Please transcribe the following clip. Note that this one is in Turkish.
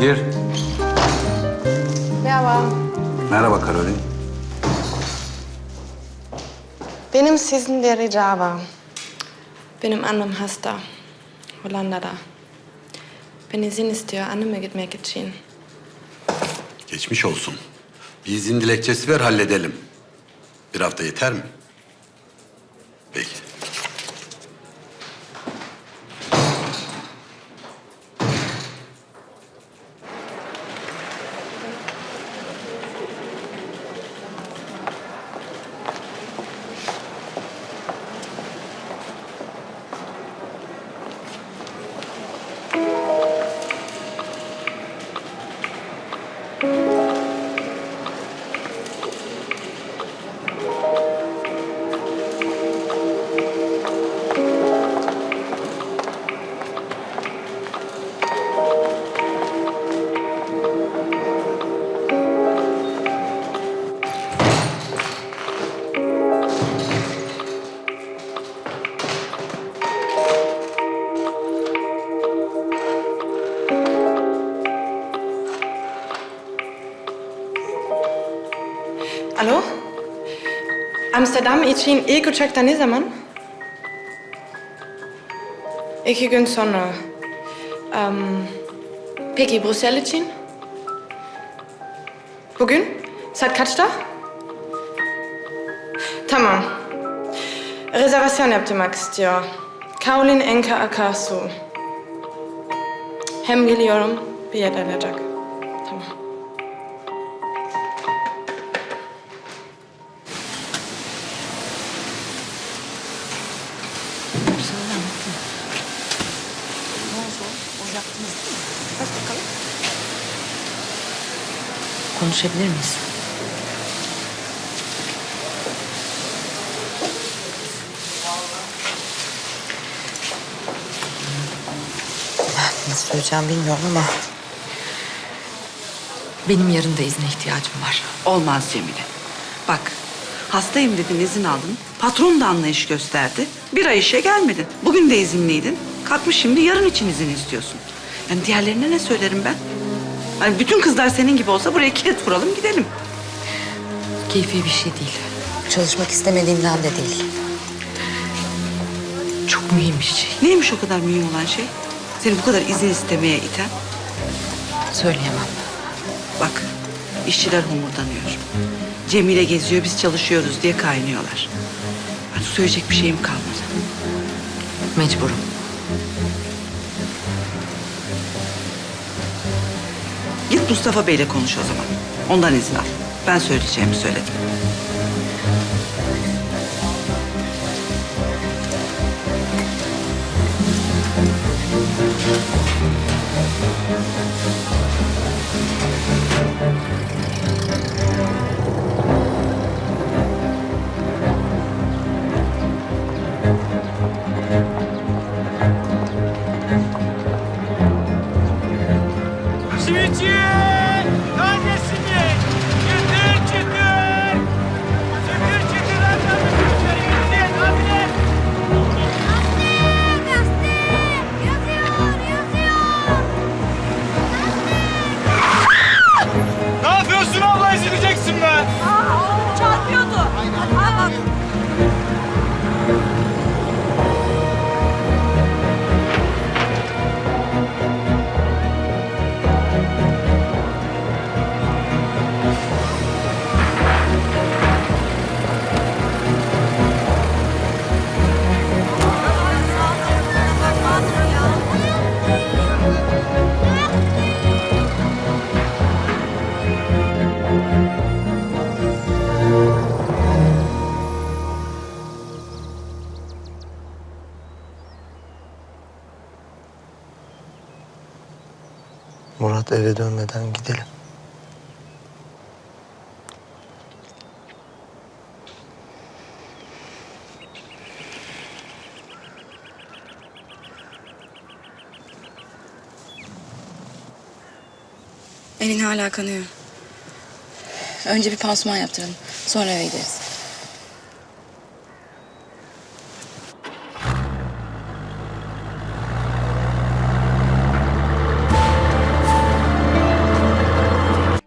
Gir. Merhaba. Merhaba Karolin. Benim sizin de rica. Benim annem hasta. Hollanda'da. Ben izin istiyor anneme gitmek için. Geçmiş olsun. Bir izin dilekçesi ver halledelim. Bir hafta yeter mi? Peki. Alo? Amsterdam için ilk uçakta ne zaman? İki gün sonra. Em, peki Brüssel için? Bugün? Saat kaçta? Tamam. Rezervasyon yaptırmak istiyor. Kaolin Enka Akarsu. Hem geliyorum, bir yer alacak. Konuşabilir miyiz? Nasıl söyleyeceğim bilmiyorum ama... Benim yarın da izne ihtiyacım var. Olmaz Cemile. Bak hastayım dedin izin aldın. Patron da anlayış gösterdi. Bir ay işe gelmedin. Bugün de izinliydin. Kalkmış şimdi yarın için izin istiyorsun. Yani diğerlerine ne söylerim ben? Hani bütün kızlar senin gibi olsa buraya kilit vuralım gidelim. Keyfi bir şey değil. Çalışmak istemediğimden de değil. Çok mühim bir şey. Neymiş o kadar mühim olan şey? Seni bu kadar izin istemeye iten? Söyleyemem. Bak işçiler homurdanıyor. Cemile geziyor biz çalışıyoruz diye kaynıyorlar. Artık söyleyecek bir şeyim kalmadı. Mecburum. Git Mustafa Bey'le konuş o zaman. Ondan izin al. Ben söyleyeceğimi söyledim. 虞姬 Murat eve dönmeden gidelim. Elin hala kanıyor. Önce bir pansuman yaptıralım. Sonra eve gideriz.